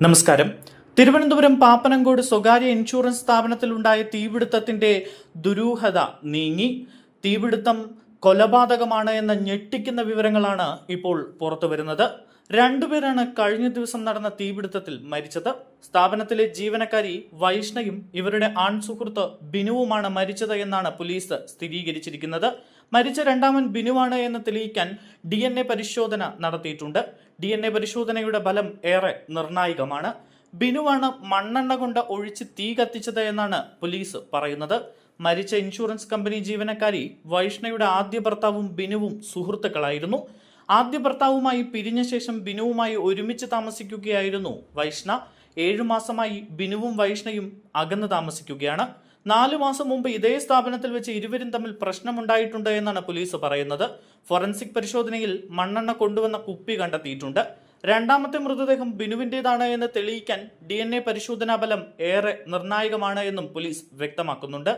നമസ്കാരം. തിരുവനന്തപുരം പാപ്പനങ്കോട് സ്വകാര്യ ഇൻഷുറൻസ് സ്ഥാപനത്തിലുണ്ടായ തീപിടുത്തത്തിന്റെ ദുരൂഹത നീങ്ങി. തീപിടുത്തം കൊലപാതകമാണ് എന്ന ഞെട്ടിക്കുന്ന വിവരങ്ങളാണ് ഇപ്പോൾ പുറത്തു വരുന്നത്. രണ്ടുപേരാണ് കഴിഞ്ഞ ദിവസം നടന്ന തീപിടുത്തത്തിൽ മരിച്ചത്. സ്ഥാപനത്തിലെ ജീവനക്കാരി വൈഷ്ണയും ഇവരുടെ ആൺ സുഹൃത്ത് ബിനുവുമാണ് മരിച്ചത് എന്നാണ് പോലീസ് സ്ഥിരീകരിച്ചിരിക്കുന്നത്. മരിച്ച രണ്ടാമൻ ബിനുവാണ് എന്ന് തെളിയിക്കാൻ ഡി എൻ എ പരിശോധന നടത്തിയിട്ടുണ്ട്. ഡി എൻ എ പരിശോധനയുടെ ഫലം ഏറെ നിർണായകമാണ്. ബിനുവാണ് മണ്ണെണ്ണ കൊണ്ട് ഒഴിച്ച് തീ കത്തിച്ചത് എന്നാണ് പോലീസ് പറയുന്നത്. മരിച്ച ഇൻഷുറൻസ് കമ്പനി ജീവനക്കാരി വൈഷ്ണയുടെ ആദ്യ ഭർത്താവും ബിനുവും സുഹൃത്തുക്കളായിരുന്നു. ആദ്യ ഭർത്താവുമായി പിരിഞ്ഞ ശേഷം ബിനുവുമായി ഒരുമിച്ച് താമസിക്കുകയായിരുന്നു വൈഷ്ണ. ഏഴു മാസമായി ബിനുവും വൈഷ്ണയും അകന്ന് താമസിക്കുകയാണ്. നാലു മാസം മുമ്പ് ഇതേ സ്ഥാപനത്തിൽ വെച്ച് ഇരുവരും തമ്മിൽ പ്രശ്നമുണ്ടായിട്ടുണ്ട് എന്നാണ് പോലീസ് പറയുന്നത്. ഫോറൻസിക് പരിശോധനയിൽ മണ്ണെണ്ണ കൊണ്ടുവന്ന കുപ്പി കണ്ടെത്തിയിട്ടുണ്ട്. രണ്ടാമത്തെ മൃതദേഹം ബിനുവിന്റെതാണ് എന്ന് തെളിയിക്കാൻ ഡി എൻ എ പരിശോധനാ ഫലം ഏറെ നിർണായകമാണ് എന്നും പോലീസ് വ്യക്തമാക്കുന്നുണ്ട്.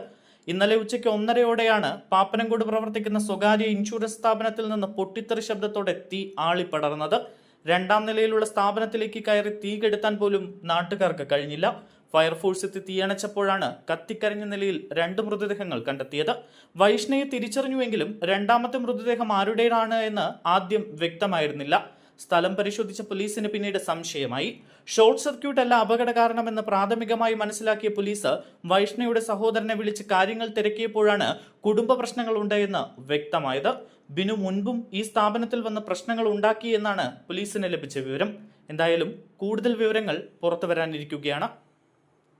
ഇന്നലെ ഉച്ചയ്ക്ക് ഒന്നരയോടെയാണ് പാപ്പനംകോട് പ്രവർത്തിക്കുന്ന സ്വകാര്യ ഇൻഷുറൻസ് സ്ഥാപനത്തിൽ നിന്ന് പൊട്ടിത്തെറി ശബ്ദത്തോടെ തീ ആളിപ്പടർന്നത്. രണ്ടാം നിലയിലുള്ള സ്ഥാപനത്തിലേക്ക് കയറി തീ കെടുത്താൻ പോലും നാട്ടുകാർക്ക് കഴിഞ്ഞില്ല. ഫയർഫോഴ്സ് എത്തി തീയണച്ചപ്പോഴാണ് കത്തിക്കരഞ്ഞ നിലയിൽ രണ്ട് മൃതദേഹങ്ങൾ കണ്ടെത്തിയത്. വൈഷ്ണയെ തിരിച്ചറിഞ്ഞുവെങ്കിലും രണ്ടാമത്തെ മൃതദേഹം ആരുടേതാണ് എന്ന് ആദ്യം വ്യക്തമായിരുന്നില്ല. സ്ഥലം പരിശോധിച്ച പോലീസിന് പിന്നീട് സംശയമായി. ഷോർട്ട് സർക്യൂട്ട് അല്ല അപകട കാരണമെന്ന് പ്രാഥമികമായി മനസ്സിലാക്കിയ പോലീസ് വൈഷ്ണയുടെ സഹോദരനെ വിളിച്ച് കാര്യങ്ങൾ തിരക്കിയപ്പോഴാണ് കുടുംബ പ്രശ്നങ്ങൾ ഉണ്ടായെന്ന് വ്യക്തമായത്. ബിനു മുൻപും ഈ സ്ഥാപനത്തിൽ വന്ന പ്രശ്നങ്ങൾ ഉണ്ടാക്കി എന്നാണ് പോലീസിന് ലഭിച്ച വിവരം. എന്തായാലും കൂടുതൽ വിവരങ്ങൾ പുറത്തു വരാനിരിക്കുകയാണ്